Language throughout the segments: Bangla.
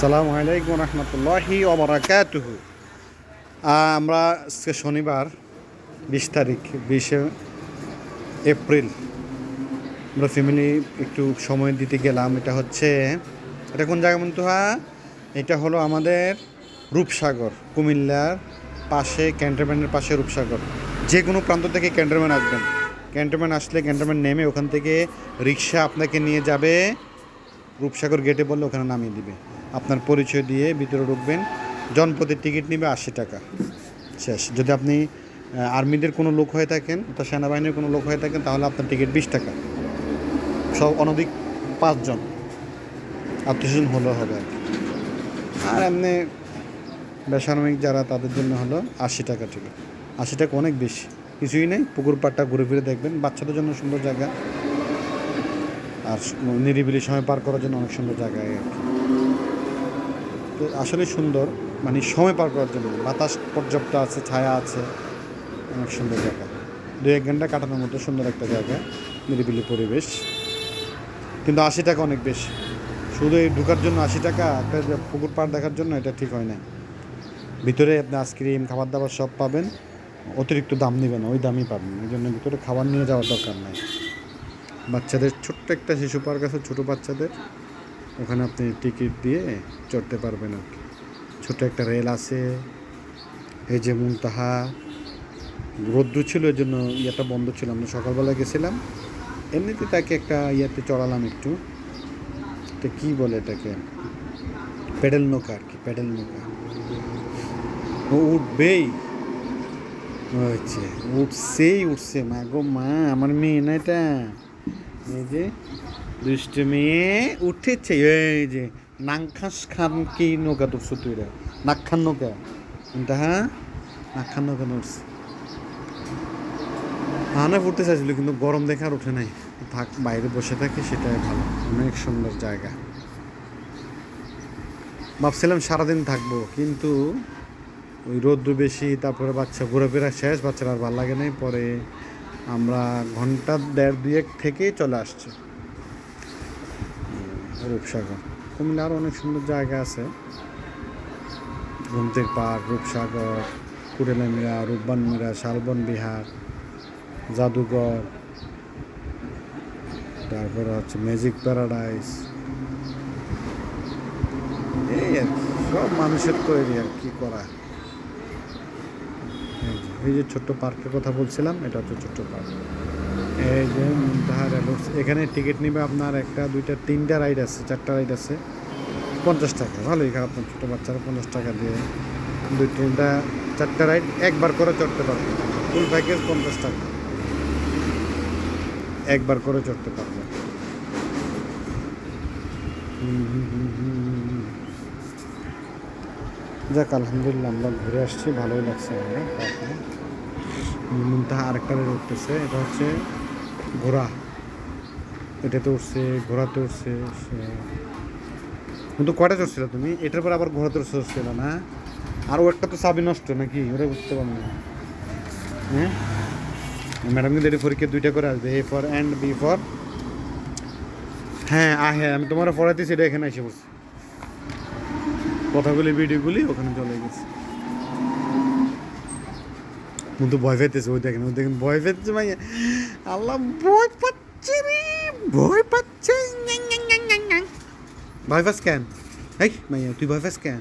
সালামু আলাইকুম রহমতুল্লাহি ওবরাকাতুহু আমরা আজকে শনিবার, বিশ তারিখ, বিশে এপ্রিল। আমরা ফ্যামিলি একটু সময় দিতে গেলাম, এটা হচ্ছে, এটা কোন জায়গা হ্যাঁ এটা হলো আমাদের রূপসাগর, কুমিল্লার পাশে, ক্যান্টনমেন্টের পাশে রূপসাগর। যে কোনো প্রান্ত থেকে ক্যান্টনমেন্ট আসবেন। ক্যান্টনমেন্ট আসলে ক্যান্টনমেন্ট নেমে ওখান থেকে রিক্সা আপনাকে নিয়ে যাবে, রূপসাগর গেটে বললে ওখানে নামিয়ে দিবে। আপনার পরিচয় দিয়ে ভিতরে ঢুকবেন। জনপদের টিকিট নেবে আশি টাকা। শেষ। যদি আপনি আর্মিদের কোনো লোক হয়ে থাকেন, অর্থাৎ সেনাবাহিনীর কোনো লোক হয়ে থাকেন, তাহলে আপনার টিকিট বিশ টাকা। সব অনধিক পাঁচজন আত্মীয়স্বজন হলে হবে আর এমনি বেসামরিক যারা, তাদের জন্য হলো আশি টাকা টিকিট। আশি টাকা অনেক বেশি। কিছুই নেই। পুকুর পাড়টা ঘুরে ফিরে দেখবেন। বাচ্চাদের জন্য সুন্দর জায়গা। আর নিরিবিলি সময় পার করার জন্য অনেক সুন্দর জায়গা আর কি। তো আসলে সুন্দর। মানে সময় পার করার জন্য। বাতাস পর্যাপ্ত আছে, ছায়া আছে। অনেক সুন্দর জায়গা। দু এক ঘণ্টা কাটানোর মতো সুন্দর একটা জায়গা। নিরিবিলি পরিবেশ। কিন্তু আশি টাকা অনেক বেশি। শুধু এই ঢোকার জন্য আশি টাকা, একটা পুকুর পাড় দেখার জন্য এটা ঠিক হয় না ভিতরে আপনি আইসক্রিম, খাবার দাবার সব পাবেন। অতিরিক্ত দাম নেবেন ওই দামই পাবেন। এই জন্য ভিতরে খাবার নিয়ে যাওয়ার দরকার নাই। বাচ্চাদের ছোট্ট একটা শিশু পার্ক আছে, ছোটো বাচ্চাদের। ওখানে আপনি টিকিট দিয়ে চড়তে পারবেন আর কি। ছোটো একটা রেল আছে, এই যে মুনতাহা। রৌদ্র ছিল, এই জন্য ইয়েটা বন্ধ ছিল। আমরা সকালবেলা গেছিলাম, এমনিতে তাকে একটা ইয়েতে চড়ালাম একটু। তো কী বলে এটাকে? প্যাডেল নৌকা আর কি প্যাডেল নৌকা। ও উঠবেই। হচ্ছে উঠছেই, উঠছে। মা গো মা, আমার মেয়ে না এটা। এই যে দুষ্ট মেয়ে উঠেছে, এই যে নাংখাস খান কি নৌকা তুলছো তুই রে? নাকখান নৌকা? কোনটা হ্যাঁ? নাকখান নৌকা উঠছে হানা ফুটতে চাইছিল, কিন্তু গরম দেখে আর উঠে নাই। থাক, বাইরে বসে থাকি, সেটাই ভালো। অনেক সুন্দর জায়গা। ভাবছিলাম সারাদিন থাকব, কিন্তু ওই রৌদ্র বেশি, তারপরে বাচ্চা ঘোরাফেরা শেষ, বাচ্চারা আর ভালো লাগে নাই। পরে আমরা ঘণ্টা দেড় দুয়েক থেকে চলে আসছি। রূপসাগর। কুমিল্লা অনেক সুন্দর জায়গা আছে। ঘুমতের পার্ক রূপসাগর কুড়েলা মিরা রূপবান মিরা শালবন বিহার জাদুঘর। তারপরে হচ্ছে ম্যাজিক প্যারাডাইস। এই আর কি, সব মানুষের তৈরি আর কি করা। এই যে ছোট্ট পার্কের কথা বলছিলাম এটা হচ্ছে ছোট্ট পার্ক। এখানে টিকিট নিবে আপনার একটা, দুইটা, তিনটা রাইড আছে, চারটা রাইড আছে। পঞ্চাশ টাকা, ভালোই খারাপ না, ছোটো বাচ্চারা পঞ্চাশ টাকা দিয়ে। দুই, তিনটা, চারটা রাইড একবার করে চড়তে পারবে। ফুল প্যাকেজ পঞ্চাশ টাকা। একবার করে চড়তে পারবে। যাক, আলহামদুলিল্লাহ আমরা ঘুরে আসছি, ভালোই লাগছে আমরা মুন্তাহা আরেকটা রেল উঠতেছে এটা হচ্ছে ঘোড়া। এটাতে উঠছে, ঘোড়াতে উঠছে কিন্তু কয়টা চড়ছিল তুমি? এটার পর আবার ঘোড়াতে চড়ছিল না? আর ও একটা তো চাবি নষ্ট নাকি? ওটা বুঝতে পারলাম না। হ্যাঁ? ম্যাডাম কিন্তু এটা পরীক্ষা দুইটা করে আসবে, A for and B for. হ্যাঁ আ হ্যাঁ আমি তোমার পড়াইতেছি, এটা এখানে এসে পড়ছি। কথাগুলি, ভিডিওগুলি ওখানে চলে গেছে। কিন্তু ভয় পেতেছে ওই দেখেন ওই দেখেন, ভয় পেতেছে ভাই আল্লাহ, ভয় পাচ্ছে রে, ভয় পাচ্ছে। ভয় পাস কেন? এই মাইয়া, তুই ভয় পাস কেন?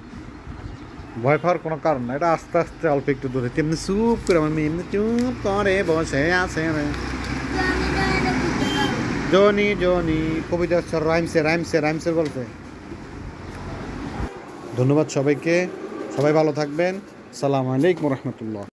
ভয় পাওয়ার কোনো কারণ না এটা আস্তে আস্তে অল্প একটু দূরে। তেমনি চুপ করে আমার মেয়ে এমনি চুপ করে, বসে রে। জনি জনি, কবিতা রাইমসে রাইমসে, রাইমসের গল্পে। ধন্যবাদ সবাইকে, সবাই ভালো থাকবেন। সালাম আলাইকুম রহমতুল্লাহ।